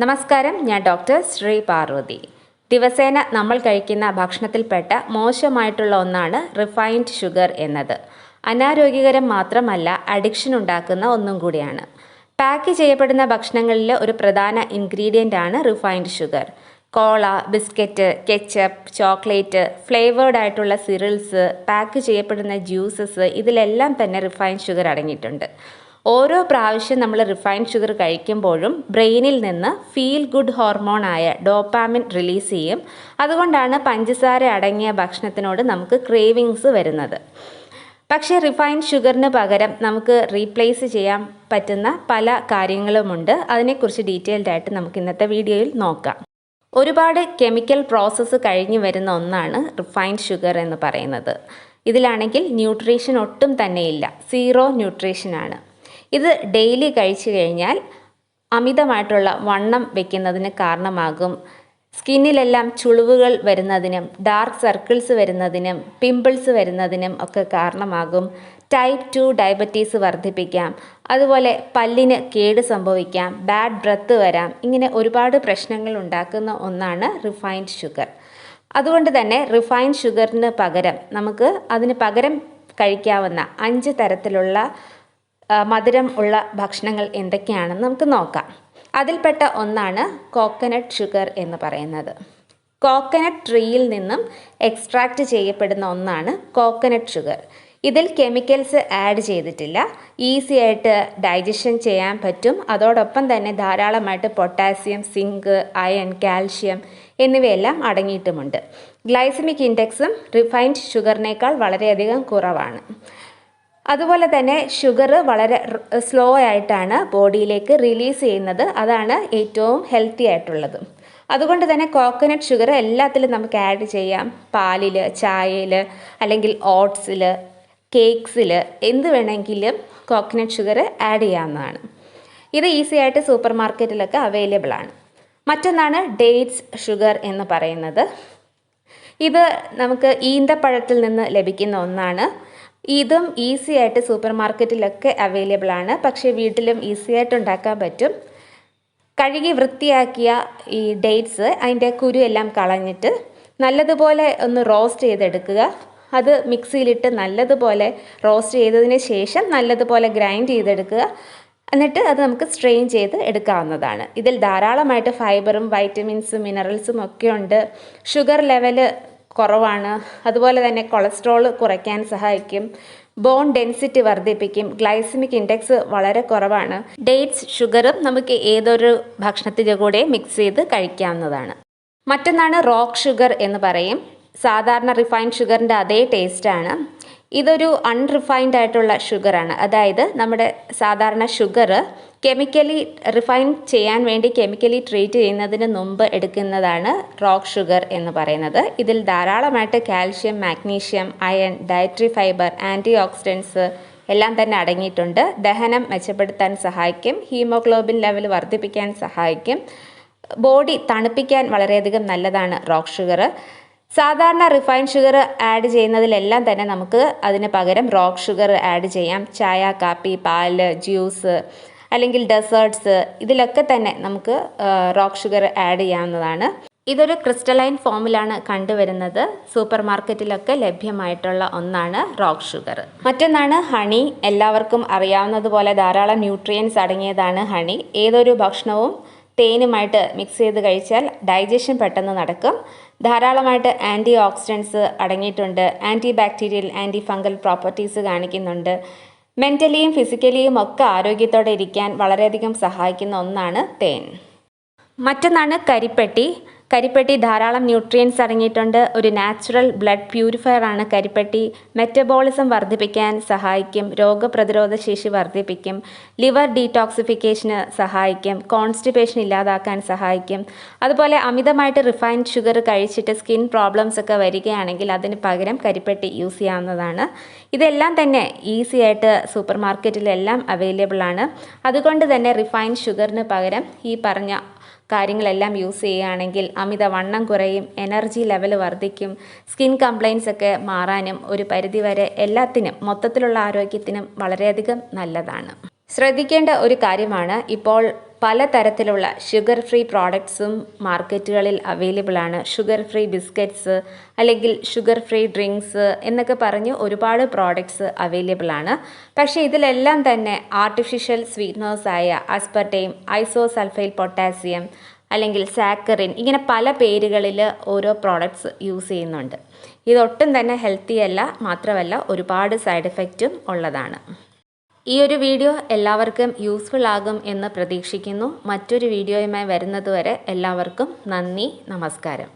നമസ്കാരം ഞാൻ ഡോക്ടർ ശ്രീ പാർവതി. ദിവസേന നമ്മൾ കഴിക്കുന്ന ഭക്ഷണത്തിൽപ്പെട്ട മോശമായിട്ടുള്ള ഒന്നാണ് റിഫൈൻഡ് ഷുഗർ എന്നത്. അനാരോഗ്യകരം മാത്രമല്ല അഡിക്ഷൻ ഉണ്ടാക്കുന്ന ഒന്നും കൂടിയാണ്. പാക്ക് ചെയ്യപ്പെടുന്ന ഭക്ഷണങ്ങളിലെ ഒരു പ്രധാന ഇൻഗ്രീഡിയന്റ് ആണ് refined sugar. Cola biscuit ketchup chocolate flavoured ആയിട്ടുള്ള സിറിൽസ് പാക്ക് ചെയ്യപ്പെടുന്ന ജ്യൂസസ് ഇതിലെല്ലാം തന്നെ റിഫൈൻഡ് ഷുഗർ അടങ്ങിയിട്ടുണ്ട്. ഓരോ പ്രാവശ്യം നമ്മൾ റിഫൈൻഡ് ഷുഗർ കഴിക്കുമ്പോഴും ബ്രെയിനിൽ നിന്ന് ഫീൽ ഗുഡ് ഹോർമോണായ ഡോപ്പാമിൻ റിലീസ് ചെയ്യും. അതുകൊണ്ടാണ് പഞ്ചസാര അടങ്ങിയ ഭക്ഷണത്തിനോട് നമുക്ക് ക്രേവിങ്സ് വരുന്നത്. പക്ഷേ റിഫൈൻഡ് ഷുഗറിന് പകരം നമുക്ക് റീപ്ലേസ് ചെയ്യാൻ പറ്റുന്ന പല കാര്യങ്ങളുമുണ്ട്. അതിനെക്കുറിച്ച് ഡീറ്റെയിൽഡ് ആയിട്ട് നമുക്ക് ഇന്നത്തെ വീഡിയോയിൽ നോക്കാം. ഒരുപാട് കെമിക്കൽ പ്രോസസ്സ് കഴിഞ്ഞ് വരുന്ന ഒന്നാണ് റിഫൈൻഡ് ഷുഗർ എന്ന് പറയുന്നത്. ഇതിലാണെങ്കിൽ ന്യൂട്രീഷൻ ഒട്ടും തന്നെയില്ല. സീറോ ന്യൂട്രീഷനാണ്. ഇത് ഡെയിലി കഴിച്ചു കഴിഞ്ഞാൽ അമിതമായിട്ടുള്ള വണ്ണം വെക്കുന്നതിന് കാരണമാകും. സ്കിന്നിലെല്ലാം ചുളിവുകൾ വരുന്നതിനും ഡാർക്ക് സർക്കിൾസ് വരുന്നതിനും പിമ്പിൾസ് വരുന്നതിനും ഒക്കെ കാരണമാകും. ടൈപ്പ് ടു ഡയബറ്റീസ് വർദ്ധിപ്പിക്കാം. അതുപോലെ പല്ലിന് കേട് സംഭവിക്കാം ബാഡ് ബ്രത്ത് വരാം ഇങ്ങനെ ഒരുപാട് പ്രശ്നങ്ങൾ ഉണ്ടാക്കുന്ന ഒന്നാണ് റിഫൈൻഡ് ഷുഗർ അതുകൊണ്ട് തന്നെ റിഫൈൻഡ് ഷുഗറിന് പകരം നമുക്ക് അതിന് പകരം കഴിക്കാവുന്ന അഞ്ച് തരത്തിലുള്ള മധുരം ഉള്ള ഭക്ഷണങ്ങൾ എന്തൊക്കെയാണെന്ന് നമുക്ക് നോക്കാം. അതിൽപ്പെട്ട ഒന്നാണ് കോക്കനട്ട് ഷുഗർ എന്ന് പറയുന്നത്. കോക്കനട്ട് ട്രീയിൽ നിന്നും എക്സ്ട്രാക്റ്റ് ചെയ്യപ്പെടുന്ന ഒന്നാണ് കോക്കനട്ട് ഷുഗർ ഇതിൽ കെമിക്കൽസ് ആഡ് ചെയ്തിട്ടില്ല. ഈസി ആയിട്ട് ഡൈജഷൻ ചെയ്യാൻ പറ്റും. അതോടൊപ്പം തന്നെ ധാരാളമായിട്ട് പൊട്ടാസ്യം സിങ്ക് അയൺ കാൽഷ്യം എന്നിവയെല്ലാം അടങ്ങിയിട്ടുമുണ്ട്. ഗ്ലൈസമിക് ഇൻഡെക്സും റിഫൈൻഡ് ഷുഗറിനേക്കാൾ വളരെയധികം കുറവാണ്. അതുപോലെ തന്നെ ഷുഗർ വളരെ സ്ലോ ആയിട്ടാണ് ബോഡിയിലേക്ക് റിലീസ് ചെയ്യുന്നത്. അതാണ് ഏറ്റവും ഹെൽത്തി ആയിട്ടുള്ളത്. അതുകൊണ്ട് തന്നെ കോക്കനട്ട് ഷുഗർ എല്ലാത്തിലും നമുക്ക് ആഡ് ചെയ്യാം. പാലിൽ ചായയിൽ അല്ലെങ്കിൽ ഓട്സിൽ കേക്ക്സിൽ എന്ത് വേണമെങ്കിലും കോക്കനട്ട് ഷുഗർ ആഡ് ചെയ്യാവുന്നതാണ്. ഇത് ഈസി ആയിട്ട് സൂപ്പർ മാർക്കറ്റിലൊക്കെ അവൈലബിൾ ആണ്. മറ്റൊന്നാണ് ഡേറ്റ്സ് ഷുഗർ എന്ന് പറയുന്നത്. ഇത് നമുക്ക് ഈന്തപ്പഴത്തിൽ നിന്ന് ലഭിക്കുന്ന ഒന്നാണ്. ഇതും ഈസി ആയിട്ട് സൂപ്പർ മാർക്കറ്റിലൊക്കെ അവൈലബിൾ ആണ്. പക്ഷേ വീട്ടിലും ഈസി ആയിട്ട് ഉണ്ടാക്കാൻ പറ്റും. കഴുകി വൃത്തിയാക്കിയ ഈ ഡേറ്റ്സ് അതിന്റെ കുരു എല്ലാം കളഞ്ഞിട്ട് നല്ലതുപോലെ ഒന്ന് റോസ്റ്റ് ചെയ്തെടുക്കുക. അത് മിക്സിയിലിട്ട് നല്ലതുപോലെ റോസ്റ്റ് ചെയ്തതിന് ശേഷം നല്ലതുപോലെ ഗ്രൈൻഡ് ചെയ്തെടുക്കുക. എന്നിട്ട് അത് നമുക്ക് സ്ട്രെയിൻ ചെയ്ത് എടുക്കാവുന്നതാണ്. ഇതിൽ ധാരാളമായിട്ട് ഫൈബറും വൈറ്റമിൻസും മിനറൽസും ഒക്കെ ഉണ്ട്. ഷുഗർ ലെവൽ കുറവാണ്. അതുപോലെ തന്നെ കൊളസ്ട്രോൾ കുറയ്ക്കാൻ സഹായിക്കും. ബോൺ ഡെൻസിറ്റി വർദ്ധിപ്പിക്കും. ഗ്ലൈസമിക് ഇൻഡെക്സ് വളരെ കുറവാണ്. ഡേറ്റ്സ് ഷുഗറും നമുക്ക് ഏതൊരു ഭക്ഷണത്തിന്റെ കൂടെ മിക്സ് ചെയ്ത് കഴിക്കാവുന്നതാണ്. മറ്റൊന്നാണ് റോക്ക് ഷുഗർ എന്ന് പറയും. സാധാരണ റിഫൈൻഡ് ഷുഗറിന്റെ അതേ ടേസ്റ്റാണ്. ഇതൊരു അൺറിഫൈൻഡ് ആയിട്ടുള്ള ഷുഗറാണ്. അതായത് നമ്മുടെ സാധാരണ ഷുഗർ കെമിക്കലി റിഫൈൻ ചെയ്യാൻ വേണ്ടി കെമിക്കലി ട്രീറ്റ് ചെയ്യുന്നതിന് മുമ്പ് എടുക്കുന്നതാണ് റോക്ക് ഷുഗർ എന്ന് പറയുന്നത്. ഇതിൽ ധാരാളമായിട്ട് calcium magnesium iron dietary fibre antioxidants എല്ലാം തന്നെ അടങ്ങിയിട്ടുണ്ട്. ദഹനം മെച്ചപ്പെടുത്താൻ സഹായിക്കും. ഹീമോഗ്ലോബിൻ ലെവൽ വർദ്ധിപ്പിക്കാൻ സഹായിക്കും. ബോഡി തണുപ്പിക്കാൻ വളരെയധികം നല്ലതാണ് റോക്ക് ഷുഗർ സാധാരണ റിഫൈൻ ഷുഗർ ആഡ് ചെയ്യുന്നതിലെല്ലാം തന്നെ നമുക്ക് അതിന് പകരം റോക്ക് ഷുഗർ ആഡ് ചെയ്യാം. ചായ കാപ്പി പാൽ ജ്യൂസ് അല്ലെങ്കിൽ ഡെസേർട്ട്സ് ഇതിലൊക്കെ തന്നെ നമുക്ക് റോക്ക് ഷുഗർ ആഡ് ചെയ്യാവുന്നതാണ്. ഇതൊരു ക്രിസ്റ്റലൈൻ ഫോമിലാണ് കണ്ടുവരുന്നത്. സൂപ്പർ മാർക്കറ്റിലൊക്കെ ലഭ്യമായിട്ടുള്ള ഒന്നാണ് റോക്ക് ഷുഗർ മറ്റൊന്നാണ് ഹണി എല്ലാവർക്കും അറിയാവുന്നതുപോലെ ധാരാളം ന്യൂട്രിയൻസ് അടങ്ങിയതാണ് ഹണി ഏതൊരു ഭക്ഷണവും തേനുമായിട്ട് മിക്സ് ചെയ്ത് കഴിച്ചാൽ ഡൈജഷൻ പെട്ടെന്ന് നടക്കും. ധാരാളമായിട്ട് ആന്റി ഓക്സിഡൻസ് അടങ്ങിയിട്ടുണ്ട്. Antibacterial antifungal properties കാണിക്കുന്നുണ്ട്. മെന്റലിയും ഫിസിക്കലിയും ഒക്കെ ആരോഗ്യത്തോടെ ഇരിക്കാൻ വളരെയധികം സഹായിക്കുന്ന ഒന്നാണ് തേൻ. മറ്റൊന്നാണ് കരിപ്പെട്ടി. കരിപ്പെട്ടി ധാരാളം ന്യൂട്രിയൻസ് അടങ്ങിയിട്ടുണ്ട്. ഒരു നാച്ചുറൽ ബ്ലഡ് പ്യൂരിഫയർ ആണ് കരിപ്പെട്ടി. മെറ്റബോളിസം വർദ്ധിപ്പിക്കാൻ സഹായിക്കും. രോഗപ്രതിരോധ ശേഷി വർദ്ധിപ്പിക്കും. ലിവർ ഡീടോക്സിഫിക്കേഷന് സഹായിക്കും. കോൺസ്റ്റിപ്പേഷൻ ഇല്ലാതാക്കാൻ സഹായിക്കും. അതുപോലെ അമിതമായിട്ട് റിഫൈൻഡ് ഷുഗർ കഴിച്ചിട്ട് സ്കിൻ പ്രോബ്ലംസ് ഒക്കെ വരികയാണെങ്കിൽ അതിന് പകരം കരിപ്പെട്ടി യൂസ് ചെയ്യാവുന്നതാണ്. ഇതെല്ലാം തന്നെ ഈസി ആയിട്ട് സൂപ്പർ മാർക്കറ്റിലെല്ലാം അവൈലബിൾ ആണ്. അതുകൊണ്ട് തന്നെ റിഫൈൻഡ് ഷുഗറിന് പകരം ഈ പറഞ്ഞ കാര്യങ്ങളെല്ലാം യൂസ് ചെയ്യുകയാണെങ്കിൽ അമിത വണ്ണം കുറയും എനർജി ലെവൽ വർദ്ധിക്കും സ്കിൻ കംപ്ലൈൻസ് ഒക്കെ മാറാനും ഒരു പരിധിവരെ എല്ലാത്തിനും മൊത്തത്തിലുള്ള ആരോഗ്യത്തിനും വളരെയധികം നല്ലതാണ്. ശ്രദ്ധിക്കേണ്ട ഒരു കാര്യമാണ് ഇപ്പോൾ പലതരത്തിലുള്ള ഷുഗർ ഫ്രീ പ്രോഡക്ട്സും മാർക്കറ്റുകളിൽ അവൈലബിൾ ആണ്. ഷുഗർ ഫ്രീ ബിസ്ക്കറ്റ്സ് അല്ലെങ്കിൽ ഷുഗർ ഫ്രീ ഡ്രിങ്ക്സ് എന്നൊക്കെ പറഞ്ഞ് ഒരുപാട് പ്രോഡക്ട്സ് അവൈലബിൾ ആണ്. പക്ഷേ ഇതിലെല്ലാം തന്നെ ആർട്ടിഫിഷ്യൽ സ്വീറ്റ്നേഴ്സായ ആസ്പർട്ടൈം ഐസോസൾഫൈൽ പൊട്ടാസ്യം അല്ലെങ്കിൽ സാക്കറിൻ ഇങ്ങനെ പല പേരുകളിൽ ഓരോ പ്രോഡക്ട്സ് യൂസ് ചെയ്യുന്നുണ്ട്. ഇതൊട്ടും തന്നെ ഹെൽത്തി അല്ല മാത്രമല്ല ഒരുപാട് സൈഡ് എഫക്റ്റും ഉള്ളതാണ്. ഈ ഒരു വീഡിയോ എല്ലാവർക്കും യൂസ്ഫുൾ ആകും എന്ന് പ്രതീക്ഷിക്കുന്നു. മറ്റൊരു വീഡിയോയുമായി വരുന്നതുവരെ എല്ലാവർക്കും നന്ദി നമസ്കാരം.